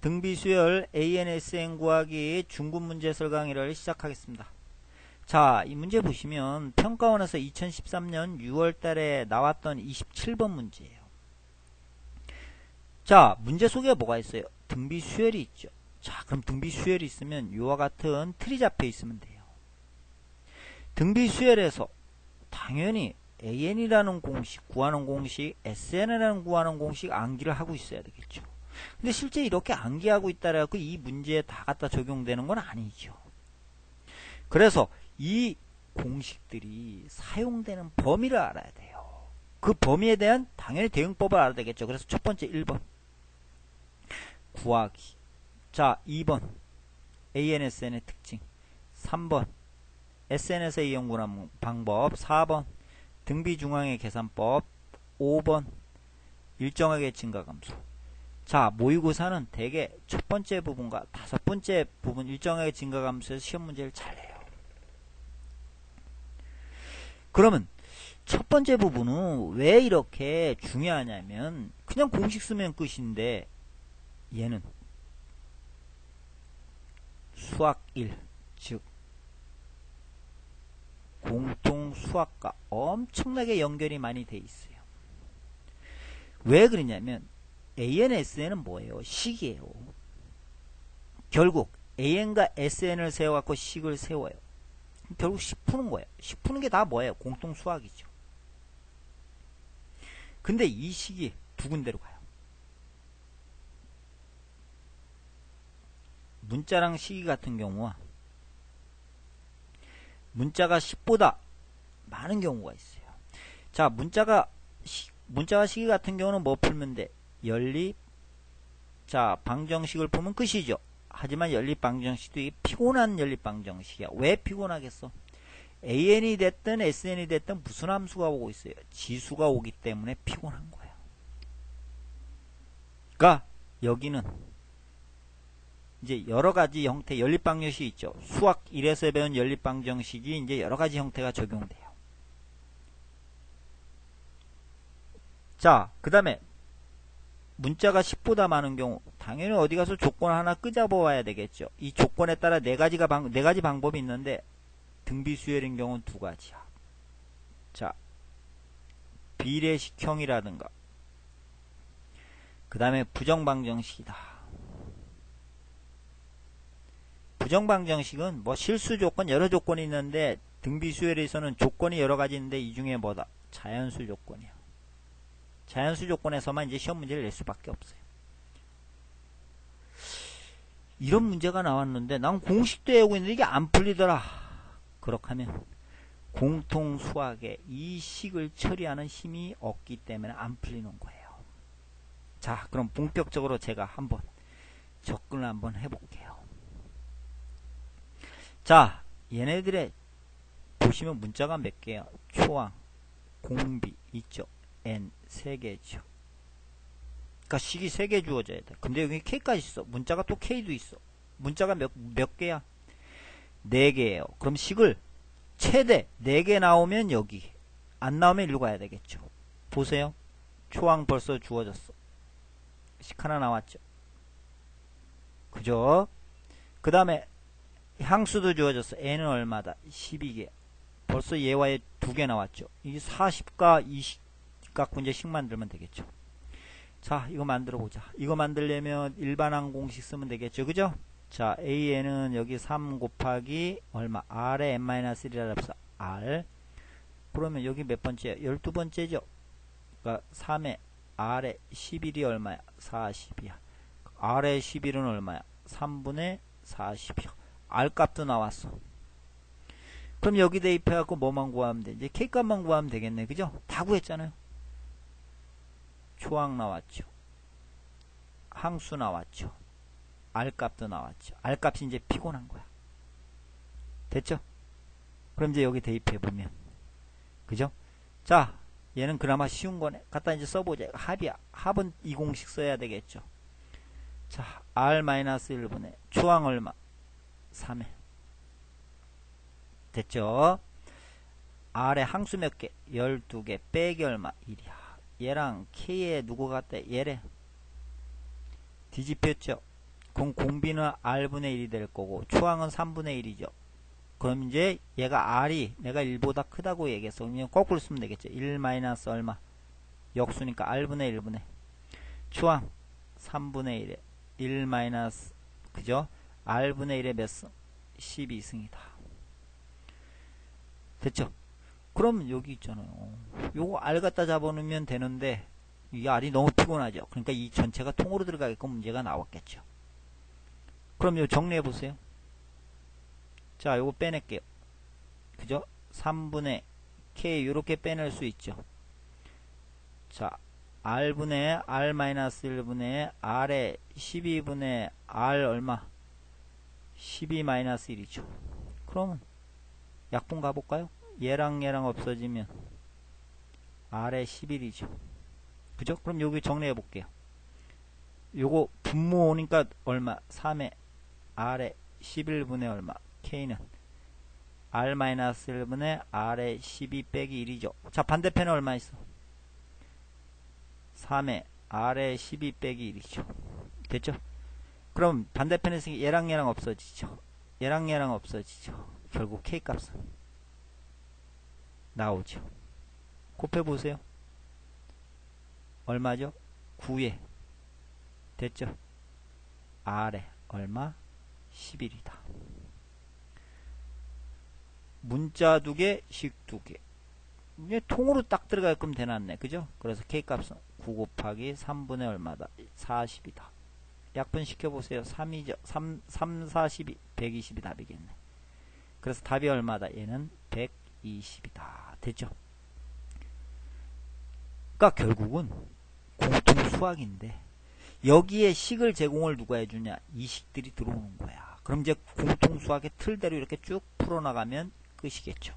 등비수열 ANSN 구하기 중급 문제설 강의를 시작하겠습니다. 자, 이 문제 보시면 평가원에서 2013년 6월 달에 나왔던 27번 문제예요. 자, 문제 속에 뭐가 있어요? 등비수열이 있죠. 자, 그럼 등비수열이 있으면 이와 같은 틀이 잡혀 있으면 돼요. 등비수열에서 당연히 AN이라는 공식, 구하는 공식, SN이라는 구하는 공식 암기를 하고 있어야 되겠죠. 근데 실제 이렇게 암기하고 있다라고 이 문제에 다 갖다 적용되는 건 아니죠. 그래서 이 공식들이 사용되는 범위를 알아야 돼요. 그 범위에 대한 당연히 대응법을 알아야 되겠죠. 그래서 첫 번째 1번. 구하기. 자 2번. ANSN의 특징. 3번. SNS의 이용구하는 방법. 4번. 등비 중앙의 계산법. 5번. 일정하게 증가 감소 자 모의고사는 대개 첫 번째 부분과 다섯 번째 부분 일정하게 증가감소에서 시험 문제를 잘 해요 그러면 첫 번째 부분은 왜 이렇게 중요하냐면 그냥 공식 쓰면 끝인데 얘는 수학 1, 즉 공통 수학과 엄청나게 연결이 많이 돼 있어요. 왜 그러냐면 ANSN은 뭐예요? 식이에요. 결국 AN과 SN을 세워갖고 식을 세워요. 결국 식 푸는 거예요. 식 푸는 게 다 뭐예요? 공통 수학이죠. 근데 이 식이 두 군데로 가요. 문자랑 식이 같은 경우와 문자가 10보다 많은 경우가 있어요. 자, 문자가 시, 문자와 식이 같은 경우는 뭐 풀면 돼? 연립 자, 방정식을 풀면 끝이죠. 하지만 연립 방정식도 이게 피곤한 연립 방정식이야. 왜 피곤하겠어? AN이 됐든 SN이 됐든 무슨 함수가 오고 있어요? 지수가 오기 때문에 피곤한 거야. 그러니까 여기는 이제 여러 가지 형태 연립 방정식이 있죠. 수학 1에서 배운 연립 방정식이 이제 여러 가지 형태가 적용돼요. 자, 그 다음에 문자가 10보다 많은 경우 당연히 어디 가서 조건 하나 끄잡아 와야 되겠죠. 이 조건에 따라 네 가지가 방, 네 가지 방법이 있는데 등비수열인 경우는 두 가지야. 자, 비례식형이라든가 그 다음에 부정방정식이다. 부정방정식은 뭐 실수 조건 여러 조건이 있는데 등비수열에서는 조건이 여러 가지 있는데 이 중에 뭐다? 자연수 조건이야. 자연수 조건에서만 이제 시험 문제를 낼 수밖에 없어요. 이런 문제가 나왔는데 난 공식도 외우고 있는데 이게 안 풀리더라. 그렇게 하면 공통 수학에 이 식을 처리하는 힘이 없기 때문에 안 풀리는 거예요. 자, 그럼 본격적으로 제가 한번 접근을 한번 해볼게요. 자, 얘네들의 보시면 문자가 몇 개야? 초항, 공비 있죠. N 세 개죠. 그러니까 식이 세 개 주어져야 돼. 근데 여기 k까지 있어. 문자가 또 k도 있어. 문자가 몇, 몇 개야? 네 개예요. 그럼 식을 최대 네 개 나오면 여기. 안 나오면 일로 가야 되겠죠. 보세요. 초항 벌써 주어졌어. 식 하나 나왔죠. 그죠? 그 다음에 향수도 주어졌어. n은 얼마다? 12개. 벌써 얘와 얘두 개 나왔죠. 이게 40과 20 갖고 이제 식 만들면 되겠죠. 자, 이거 만들어 보자. 이거 만들려면 일반항 공식 쓰면 되겠죠. 그죠? 자, AN은 여기 3 곱하기 얼마? R에 n-1이라 합시다. R. 그러면 여기 몇 번째야? 12번째죠. 그러니까 3에 R에 11이 얼마야? 40이야. R에 11은 얼마야? 3분의 40이요. R 값도 나왔어. 그럼 여기 대입해갖고 뭐만 구하면 돼? 이제 K 값만 구하면 되겠네. 그죠? 다 구했잖아요. 초항 나왔죠. 항수 나왔죠. R값도 나왔죠. R값이 이제 피곤한 거야. 됐죠? 그럼 이제 여기 대입해보면. 그죠? 자, 얘는 그나마 쉬운 거네. 갖다 이제 써보자. 합이야. 합은 이 공식 써야 되겠죠. 자, R-1분의 초항 얼마? 3에. 됐죠? R의 항수 몇 개? 12개. 빼기 얼마? 1이야. 얘랑 K에 누구 같대? 얘래. 뒤집혔죠? 그럼 공비는 r분의 1이 될 거고 초항은 3분의 1이죠. 그럼 이제 얘가 r이 내가 1보다 크다고 얘기했어. 그러면 거꾸로 쓰면 되겠죠. 1 마이너스 얼마? 역수니까 r분의 1분의 초항 3분의 1에 1 마이너스 그죠? r분의 1의 몇 승? 12승이다. 됐죠? 그럼 여기 있잖아요. 요거 r 갖다 잡아놓으면 되는데 이 r이 너무 피곤하죠. 그러니까 이 전체가 통으로 들어가게끔 문제가 나왔겠죠. 그럼 요 정리해 보세요. 자, 요거 빼낼게요. 그죠? 3분의 k 요렇게 빼낼 수 있죠. 자, r분의 r 마이너스 1분의 r의 12분의 r 얼마? 12 마이너스 1이죠. 그러면 약분 가볼까요? 얘랑 얘랑 없어지면 r의 11이죠. 그죠? 그럼 여기 정리해 볼게요. 요거 분모 오니까 얼마? 3의 r의 11분의 얼마? k는 r-1분의 r의 12 빼기 1이죠. 자 반대편에 얼마 있어? 3의 r의 12 빼기 1이죠. 됐죠? 그럼 반대편에 있으니 얘랑 얘랑 없어지죠. 얘랑 얘랑 없어지죠. 결국 k 값은 나오죠. 곱해보세요. 얼마죠? 9에 됐죠? r에 얼마? 11이다. 문자 두 개, 식 두 개. 이게 통으로 딱 들어가게끔 되놨네. 그죠? 그래서 K값은 9 곱하기 3분의 얼마다? 40이다. 약분 시켜보세요. 3이죠. 3, 3, 42, 120이 답이겠네. 그래서 답이 얼마다? 얘는 120이다. 됐죠? 그러니까 결국은 공통 수학인데 여기에 식을 제공을 누가 해주냐? 이 식들이 들어오는 거야. 그럼 이제 공통 수학의 틀대로 이렇게 쭉 풀어나가면 끝이겠죠.